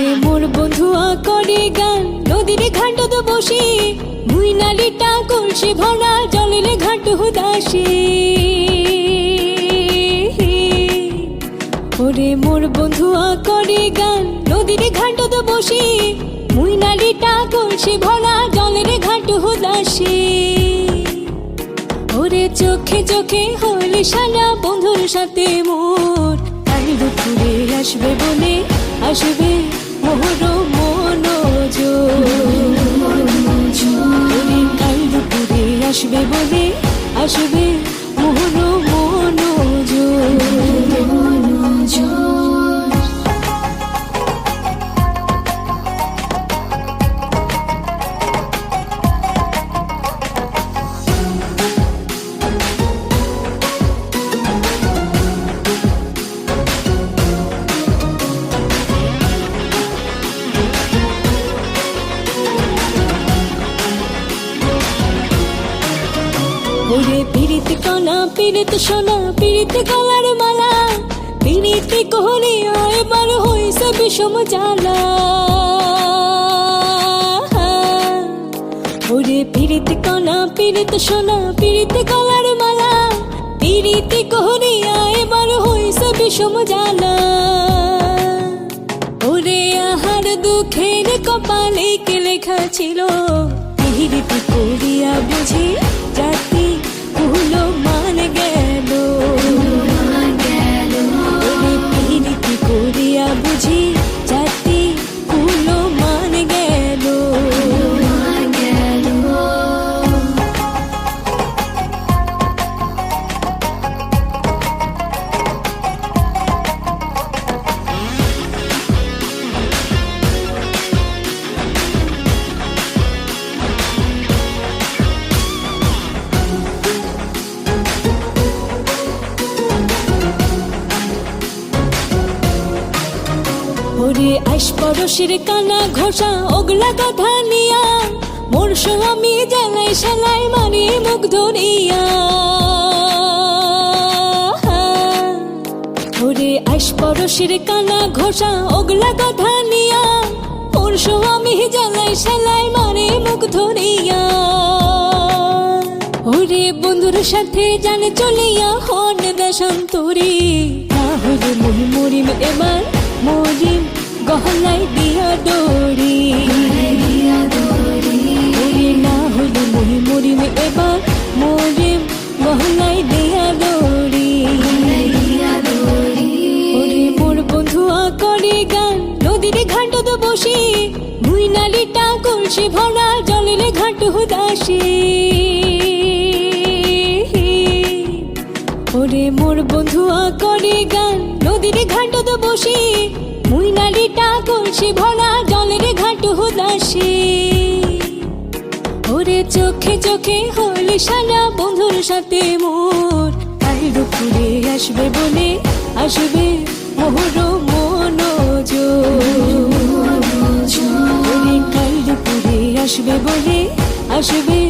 ওরে মোর বন্ধুয়া করে গান, নদীরে ঘাটত বসে। ভুই নালিটা কলসি ভরা, জলের ঘাট হুদাসে। ওরে মোর বন্ধুয়া করে গান, নদীরে ঘাটত বসে। মুই নালিটা কলসি ভরা, জলের ঘাট হুদাসে। ওরে চোখে চোখে হলে সারা বন্ধুর সাথে মোর। কাল দুপুরে আসবে বলে আসবে। মোহর মনোজ ওরে কাল দুপুরে আসবে বলে আসবে ওরে পিরিতি কনা পিরিত সোনা পিরিতি গলার মালা। পিরিতি কোহরে এবার হইছে বিষম জ্বালা। ওরে পিরিতি কনা পিরিত সোনা পিরিতি গলার মালা। পিরিতি কোহরে এবার হইছে বিষম জ্বালা। ওরে আহার দুঃখের কপালে কে লেখা ছিল? পিহিরিতি করিয়া বুঝি করিয়া আইস পরশের কানা ঘোষা, ওগলা কথা নিয়া। মোর স্বামী জ্বালাই শালাই মারি মুখ ধরিয়া ওরে আইস পরশের কানা ঘোষা, ওগলা কথা নিয়া। মোর স্বামী জ্বালাই শালাই মারি মুখ ধরিয়া ওরে বন্ধুর সাথে জানে চলিয়া হন দেশান্তরি না হলে মুই মরিম এবার মরিম গহলাই দিয়া দড়ি। ওরে না হলে মুই মরিম এবার মরিম গহলাই দিয়া দড়ি। ওরে মোর বন্ধুয়া করে গান নদীর বসে। ভুই নালিটা কলসি ভরা জলের ঘাট হুদাসে। ওরে মোর বন্ধুয়া করে গান নদীর ঘাটত বসে। মুই নালিটা কলসি ভরা জলের ঘাট হুদাসে ওরে চোখে চোখে হলি সারা বন্ধুর সাথে মোর। কাল দুপুরে আসবে বলে আসবে মোহর মনোজ কাল দুপুরে আসবে বলে আসবে